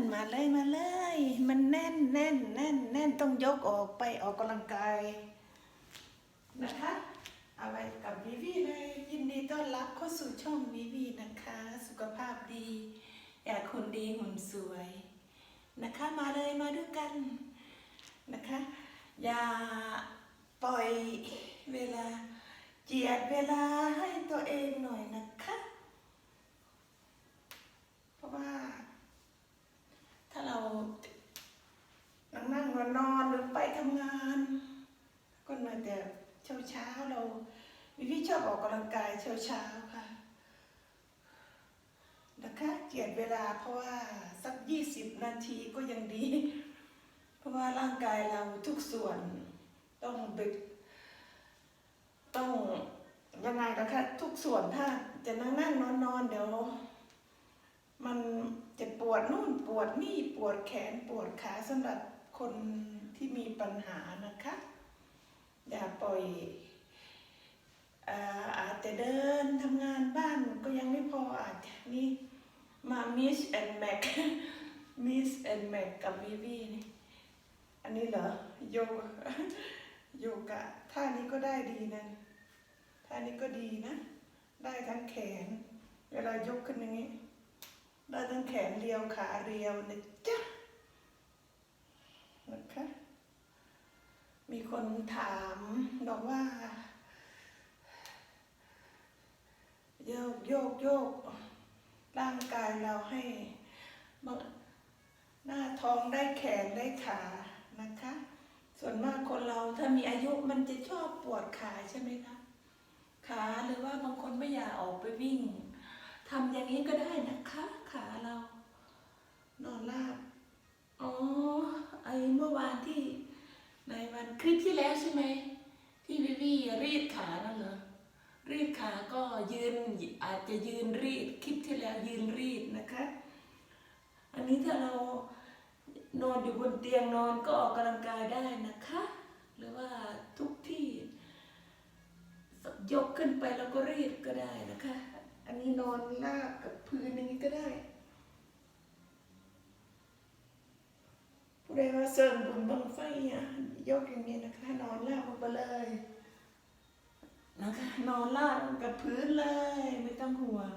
นมาเลยมาเลย มันแน่นแน่นแน่นแน่นต้องยกออกไปออกกำลังกายนะคะเอาไว้กับวิวีเลยยินดีต้อนรับเข้าสู่ช่องวิวีนะคะ สุขภาพดีอยากคนดีหุ่นสวยนะคะมาเลยมาด้วยกันนะคะ อย่าปล่อยเวลาเจียดเวลาให้ตัวเองหน่อยนะคะ เพราะว่า ถ้าเรานั่งนั่งนอนนอนหรือไปทำงาน ก็มาแต่เช้าเช้าๆเราวิพี่ ชอบออกกำลังกายเช้าเช้าๆค่ะนะคะเจียดเวลาเพราะว่าสักยี่สิบนาทีก็ยังดี เพราะว่าร่างกายเราทุกส่วนต้องบึก ต้องยังไงนะคะทุกส่วนถ้าจะนั่งนั่งนอนนอนเดี๋ยวมันจะปวดนู่นปวดนี่ปวดแขนปวดขาสำหรับคนที่มีปัญหานะคะ อย่าปล่อย อาจจะเดินทำงานบ้านก็ยังไม่พออาจจะนี่มามิสแอนแม็กมิสแอนแม็กกับวิวีนี่อันนี้เหรอโยโยกะท่านี้ก็ได้ดีนะท่านี้ก็ดีนะ ได้ทั้งแขน เวลายกขึ้นอย่างนี้ ได้ทั้งแขนเรียวขาเรียวนะจ๊ะนะคะมีคนถามบอกว่า โยกโยกโยกร่างกายเราให้หน้าท้องได้แขนได้ขานะคะ ส่วนมากคนเราถ้ามีอายุมันจะชอบปวดขาใช่ไหมคะขาหรือว่าบางคนไม่อยากออกไปวิ่งทำอย่างนี้ก็ได้นะคะ ขาเรา นอนราบอ๋อไอเมื่อวานที่ในวันคลิปที่แล้วใช่ไหมที่วิวีรีดขานั่นเหรอ รีดขาก็ยืนอาจจะยืนรีดคลิปที่แล้วยืนรีดนะคะ อันนี้ถ้าเรานอนอยู่บนเตียงนอนก็ออกกำลังกายได้นะคะ หรือว่าทุกที่ยกขึ้นไปแล้วก็รีดก็ได้นะคะ อันนี้นอนลาบกับพื้นอย่างนี้ก็ได้ผู้ใดว่าเสริมบุญบังไฟอะยกอย่างนี้นะคะ นอนลาบลงไปเลย นะคะนอนลาบลงกับพื้นเลยไม่ต้องห่วง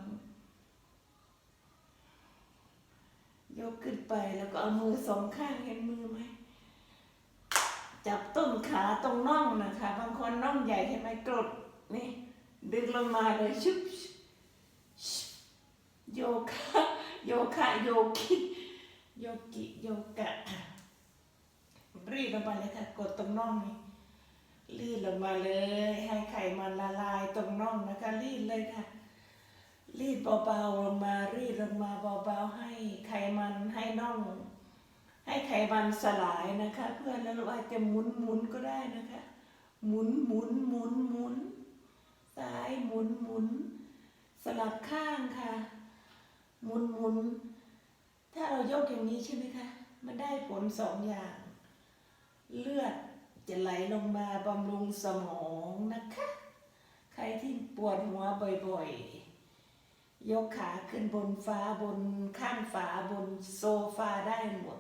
ยกขึ้นไปแล้วก็เอามือสองข้างเห็นมือไหมจับต้นขาตรงน่องนะคะ บางคนน่องใหญ่ใช่ไหมกดนี่ ดึงลงมาเลยชุบโยคะโยคะโยกิโยกิโยกะรีดลงมาเลยค่ะ กดตรงน่องนี่ รีดลงมาเลย ให้ไขมันละลายตรงน่องนะคะรีดเลยค่ะ รีดเบาๆลงมารีดลงมาเบาๆให้ไขมันให้น่อง ให้ไขมันสลายนะคะ เพื่อนแล้วเราอาจจะหมุนหมุนก็ได้นะคะ หมุนหมุนหมุนหมุนซ้ายหมุนหมุนสลับข้างค่ะ หมุนหมุนถ้าเรายกอย่างนี้ใช่ไหมคะมันได้ผลสองอย่าง เลือด จะไหลลงมาบำรุงสมองนะคะ ใครที่ปวดหัวบ่อยๆ ยกขาขึ้นบนฟ้าบนข้างฝาบนโซฟาได้หมด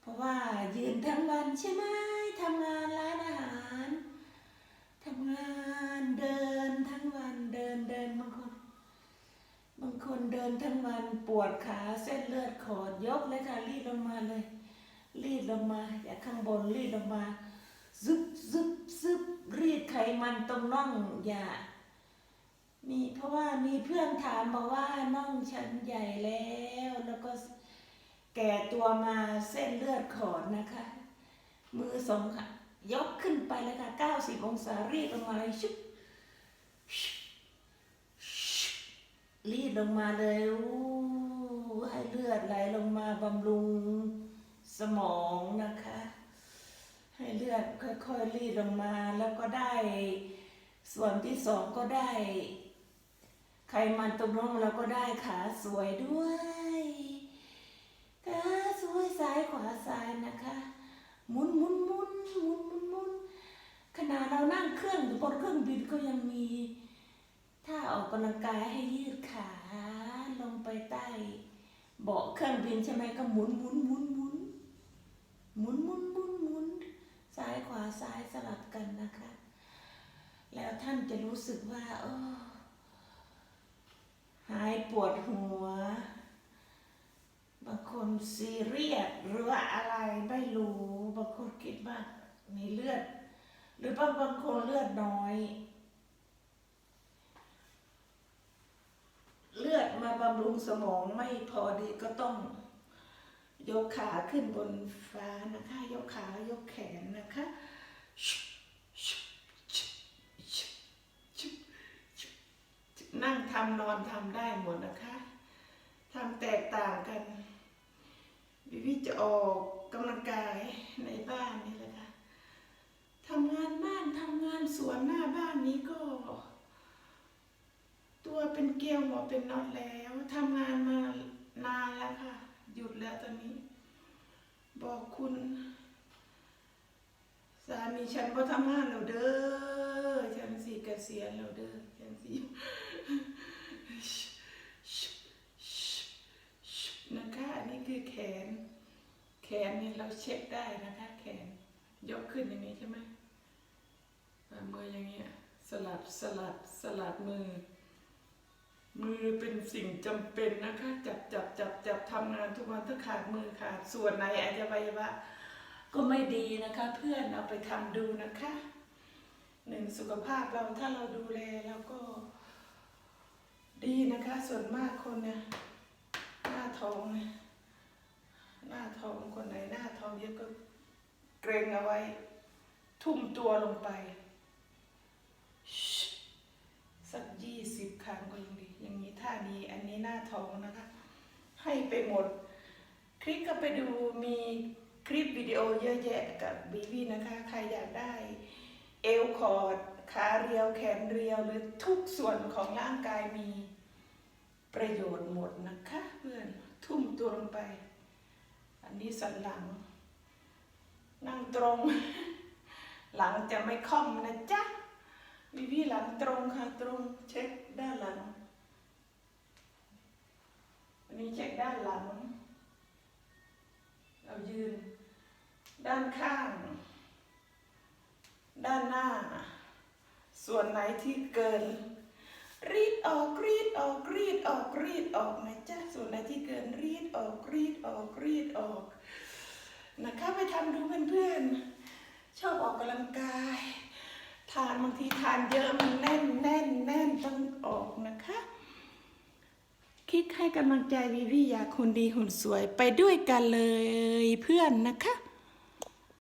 เพราะว่ายืนทั้งวันใช่ไหมทำงานร้านอาหารทำงานเดินทั้งวันเดินเดินบางคนบางคนเดินทั้งวันปวดขาเส้นเลือดขอดยกเลยค่ะรีดลงมาเลย รีดลงมาจากข้างบนรีดลงมาซึบซึบซึบรีดไขมันตรงน่องอย่ามีเพราะว่ามีเพื่อนถามบอกว่าน่องฉันใหญ่แล้วแล้วก็แก่ตัวมาเส้นเลือดขอดนะคะ มือสองค่ะ ยกขึ้นไปเลยค่ะ 90 องศารีดลงมาเลยชุบชุบชุบรีดลงมาเลยอู้ให้เลือดไหลลงมาบำรุง สมองนะคะ ให้เลือดค่อยๆรีดลงมาแล้วก็ได้ ส่วนที่สองก็ได้ ไขมันตรงน่องแล้วก็ได้ขาสวยด้วยขาสวยซ้ายขวาซ้ายนะคะหมุนหมุนหมุนหมุนหมุนหมุนขณะเรานั่งเครื่องบนเครื่องบินก็ยังมีท่าออกกำลังกายให้ยืดขาลงไปใต้เบาะเครื่องบินใช่ไหมก็หมุนหมุนหมุนหมุนหมุนหมุนซ้ายขวาซ้ายสลับกันนะคะ แล้วท่านจะรู้สึกว่าเออหายปวดหัว บางคนซีเรียสหรือว่าอะไรไม่รู้ บางคนคิดว่ามีเลือด หรือบางบางคนเลือดน้อย เลือดมาบำรุงสมองไม่พอดีก็ต้อง ยกขาขึ้นบนฟ้านะคะ ยกขายกแขนนะคะ นั่งทำนอนทำได้หมดนะคะทำแตกต่างกันวิวิจะออกกำลังกายในบ้านนี่แหละค่ะทำงานบ้านทำงานสวนหน้าบ้านนี้ก็ ตัวเป็นเกลียวหัวเป็นน็อตแล้วทำงานมานานแล้วค่ะ หยุดแล้วตอนนี้ บอกคุณ สามีฉันก็ทำงานแล้วเด้อ เกษียณแล้วเด้อฉันสีนะคะอันนี้คือแขน แขนนี่เราเช็คได้นะคะ แขนยกขึ้นอย่างนี้ใช่ไหมมืออย่างเงี้ยสลับสลับสลับมือ มือเป็นสิ่งจำเป็นนะคะ จับจับจับจับทำงานทุกวันถ้าขาดมือขาดส่วนไหนอาจจะไปว่าก็ไม่ดีนะคะ เพื่อนเอาไปทำดูนะคะ หนึ่งสุขภาพเราถ้าเราดูแลแล้วก็ดีนะคะ ส่วนมากคนเนี่ยหน้าท้องเนี่ยหน้าท้องคนไหนหน้าท้องเยอะก็เกรงเอาไว้ ทุ่มตัวลงไป สักยี่สิบครั้งก็ยังดีอย่างนี้ท่านี้อันนี้หน้าท้องนะคะ ให้ไปหมด คลิกก็ไปดูมีคลิปวิดีโอเยอะแยะกับบีบีนะคะ ใครอยากได้ เอวคอดขาเรียวแขนเรียวหรือทุกส่วนของร่างกายมีประโยชน์หมดนะคะเพื่อนทุ่มตัวลงไป อันนี้สันหลัง นั่งตรง หลังจะไม่ค่อมนะจ๊ะบีบีหลังตรงค่ะตรงเช็คด้านหลังอันนี้เช็คด้านหลัง เรายืนด้านข้าง ด้านหน้า ส่วนไหนที่เกินรีดออกรีดออกรีดออกรีดออกนะจ๊ะส่วนไหนที่เกินรีดออกรีดออกรีดออกนะคะไปทำดูเพื่อนๆชอบออกกำลังกาย ทานบางทีทานเยอะมันแน่นแน่นแน่นต้องออกนะคะคลิกให้กำลังใจวิวิยาคนดีหุ่นสวยไปด้วยกันเลยเพื่อนนะคะ